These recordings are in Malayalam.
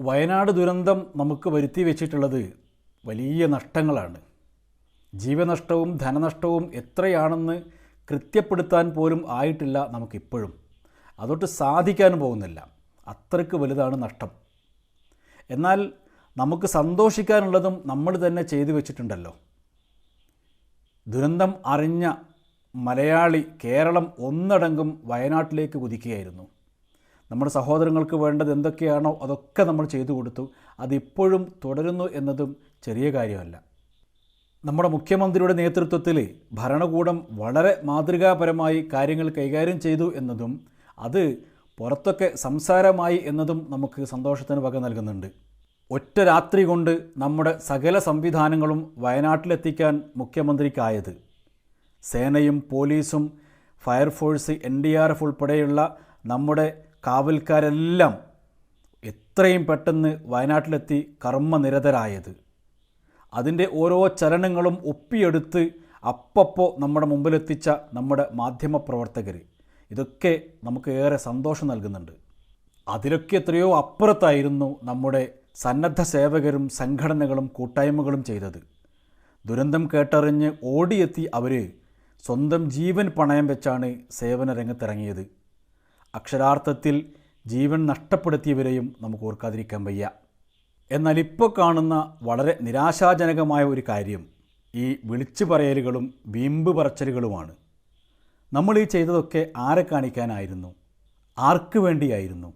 വയനാട് ദുരന്തം നമുക്ക് വരുത്തി വെച്ചിട്ടുള്ളത് വലിയ നഷ്ടങ്ങളാണ്. ജീവനഷ്ടവും ധനനഷ്ടവും എത്രയാണെന്ന് കൃത്യപ്പെടുത്താൻ പോലും ആയിട്ടില്ല നമുക്കിപ്പോഴും. അതോട്ട് സാധിക്കാനും പോകുന്നില്ല. അത്രയ്ക്ക് വലുതാണ് നഷ്ടം. എന്നാൽ നമുക്ക് സന്തോഷിക്കാനുള്ളതും നമ്മൾ തന്നെ ചെയ്തു വെച്ചിട്ടുണ്ടല്ലോ. ദുരന്തം അറിഞ്ഞ മലയാളി കേരളം ഒന്നടങ്കം വയനാട്ടിലേക്ക് കുതിക്കുകയായിരുന്നു. നമ്മുടെ സഹോദരങ്ങൾക്ക് വേണ്ടത് എന്തൊക്കെയാണോ അതൊക്കെ നമ്മൾ ചെയ്തു കൊടുത്തു. അതിപ്പോഴും തുടരുന്നു എന്നതും ചെറിയ കാര്യമല്ല. നമ്മുടെ മുഖ്യമന്ത്രിയുടെ നേതൃത്വത്തിൽ ഭരണകൂടം വളരെ മാതൃകാപരമായി കാര്യങ്ങൾ കൈകാര്യം ചെയ്തു എന്നതും അത് പുറത്തൊക്കെ സംസാരമായി എന്നതും നമുക്ക് സന്തോഷത്തിന് വക നൽകുന്നുണ്ട്. ഒറ്റ രാത്രി കൊണ്ട് നമ്മുടെ സകല സംവിധാനങ്ങളും വയനാട്ടിലെത്തിക്കാൻ മുഖ്യമന്ത്രിക്കായത്. സേനയും പോലീസും fire force N D R F ഉൾപ്പെടെയുള്ള നമ്മുടെ കാവൽക്കാരെല്ലാം എത്രയും പെട്ടെന്ന് വയനാട്ടിലെത്തി കർമ്മനിരതരായത്. അതിന്റെ ഓരോ ചലനങ്ങളും ഒപ്പിയെടുത്ത് അപ്പപ്പോൾ നമ്മുടെ മുമ്പിലെത്തിച്ച നമ്മുടെ മാധ്യമപ്രവർത്തകർ. ഇതൊക്കെ നമുക്ക് ഏറെ സന്തോഷം നൽകുന്നുണ്ട്. അതിലൊക്കെ എത്രയോ അപ്പുറത്തായിരുന്നു നമ്മുടെ സന്നദ്ധ സേവകരും സംഘടനകളും കൂട്ടായ്മകളും ചെയ്തത്. ദുരന്തം കേട്ടറിഞ്ഞ് ഓടിയെത്തി അവർ സ്വന്തം ജീവൻ പണയം വെച്ചാണ് സേവന രംഗത്തിറങ്ങിയത് അക്ഷരാർത്ഥത്തിൽ ജീവൻ നഷ്ടപ്പെടുത്തിയവരെയും നമുക്ക് ഓർക്കാതിരിക്കാൻ വയ്യ. എന്നാൽ ഇപ്പോൾ കാണുന്ന വളരെ നിരാശാജനകമായ ഒരു കാര്യം ഈ വിളിച്ചു പറയലുകളും വീമ്പ് പറച്ചലുകളുമാണ്. നമ്മൾ ഈ ചെയ്തതൊക്കെ ആരെ കാണിക്കാനായിരുന്നു? ആർക്ക് വേണ്ടിയായിരുന്നു?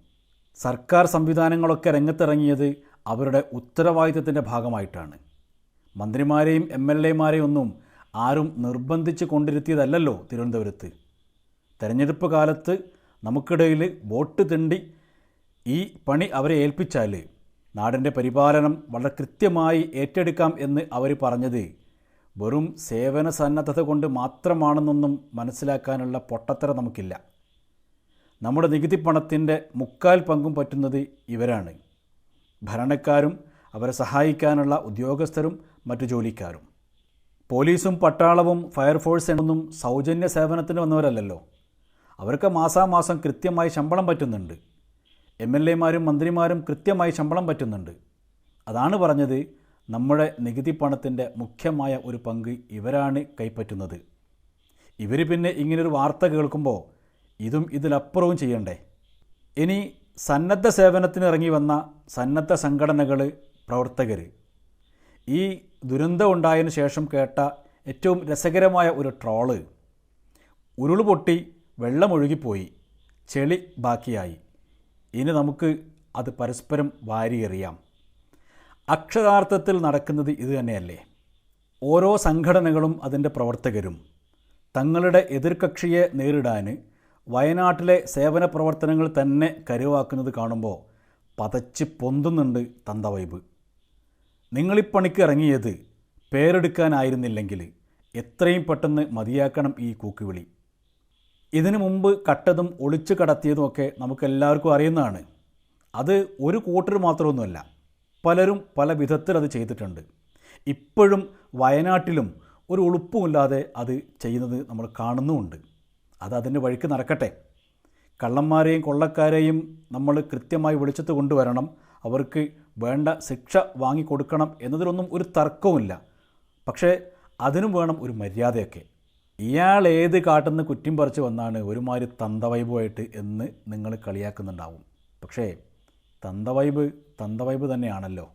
സർക്കാർ സംവിധാനങ്ങളൊക്കെ രംഗത്തിറങ്ങിയത് അവരുടെ ഉത്തരവാദിത്തത്തിന്റെ ഭാഗമായിട്ടാണ്. മന്ത്രിമാരെയും എം എൽ എമാരെയും ഒന്നും ആരും നിർബന്ധിച്ച് കൊണ്ടിരുത്തിയതല്ലല്ലോ തിരുവനന്തപുരത്ത്. തെരഞ്ഞെടുപ്പ് കാലത്ത് നമുക്കിടയിൽ വോട്ട് തിണ്ടി ഈ പണി അവരെ ഏൽപ്പിച്ചാൽ നാടിന്റെ പരിപാലനം വളരെ കൃത്യമായി ഏറ്റെടുക്കാം എന്ന് അവർ പറഞ്ഞത് വെറും സേവന സന്നദ്ധത കൊണ്ട് മാത്രമാണെന്നൊന്നും മനസ്സിലാക്കാനുള്ള പൊട്ടത്തര നമുക്കില്ല. നമ്മുടെ നികുതി പണത്തിന്റെ മുക്കാൽ പങ്കും പറ്റുന്നത് ഇവരാണ്. ഭരണക്കാരും അവരെ സഹായിക്കാനുള്ള ഉദ്യോഗസ്ഥരും മറ്റു ജോലിക്കാരും. പോലീസും പട്ടാളവും ഫയർഫോഴ്സ് എന്നൊന്നും സൗജന്യ സേവനത്തിന് വന്നവരല്ലല്ലോ. അവർക്ക് മാസാമാസം കൃത്യമായി ശമ്പളം പറ്റുന്നുണ്ട്. എം എൽ എമാരും മന്ത്രിമാരും കൃത്യമായി ശമ്പളം പറ്റുന്നുണ്ട്. അതാണ് പറഞ്ഞത് നമ്മുടെ നികുതി പണത്തിന്റെ മുഖ്യമായ ഒരു പങ്ക് ഇവരാണ് കൈപ്പറ്റുന്നത്. ഇവർ പിന്നെ ഇങ്ങനൊരു വാർത്ത കേൾക്കുമ്പോൾ ഇതും ഇതിലപ്പുറവും ചെയ്യണ്ടേ? ഇനി സന്നദ്ധ സേവനത്തിന് ഇറങ്ങി വന്ന സന്നദ്ധ സംഘടനകൾ പ്രവർത്തകർ ഈ ദുരന്തം ഉണ്ടായതിനു ശേഷം കേട്ട ഏറ്റവും രസകരമായ ഒരു ട്രോൾ ഉരുൾ പൊട്ടി വെള്ളമൊഴുകിപ്പോയി. ചെളി ബാക്കിയായി. ഇനി നമുക്ക് അത് പരസ്പരം വാരിയെറിയാം. അക്ഷരാർത്ഥത്തിൽ നടക്കുന്നത് ഇത് തന്നെയല്ലേ? ഓരോ സംഘടനകളും അതിന്റെ പ്രവർത്തകരും. തങ്ങളുടെ എതിർകക്ഷിയെ നേരിടാൻ വയനാട്ടിലെ സേവന പ്രവർത്തനങ്ങൾ തന്നെ കരുവാക്കുന്നത് കാണുമ്പോൾ പതച്ച് പൊന്തുന്നുണ്ട് തന്തവൈബ്. നിങ്ങളിപ്പണിക്ക് ഇറങ്ങിയത് പേരെടുക്കാനായിരുന്നില്ലെങ്കിൽ എത്രയും പെട്ടെന്ന് മതിയാക്കണം ഈ കൂക്കുവിളി. ഇതിനു മുമ്പ് കട്ടതും ഒളിച്ചു കടത്തിയതുമൊക്കെ നമുക്കെല്ലാവർക്കും അറിയുന്നതാണ്. അത് ഒരു കൂട്ടർ മാത്രമൊന്നുമല്ല പലരും പല വിധത്തിൽ അത് ചെയ്തിട്ടുണ്ട്. ഇപ്പോഴും വയനാട്ടിലും ഒരു ഉളുപ്പുമില്ലാതെ അത് ചെയ്യുന്നത് നമ്മൾ കാണുന്നുമുണ്ട്. അത് അതിന്റെ വഴിക്ക് നടക്കട്ടെ. കള്ളന്മാരെയും കൊള്ളക്കാരെയും നമ്മൾ കൃത്യമായി വെളിച്ചത്ത് കൊണ്ടുവരണം. അവർക്ക് വേണ്ട ശിക്ഷ വാങ്ങിക്കൊടുക്കണം എന്നതിലൊന്നും ഒരു തർക്കവുമില്ല. പക്ഷേ അതിനും വേണം ഒരു മര്യാദയൊക്കെ. ഇയാൾ ഏത് കാട്ടുന്ന കുറ്റം പറിച്ച് വന്നാണ് ഒരുമാതിരി തന്തവൈബുമായിട്ട് എന്ന് നിങ്ങൾ കളിയാക്കുന്നുണ്ടാവും. പക്ഷേ തന്തവൈബ് തന്തവൈബ് തന്നെയാണല്ലോ.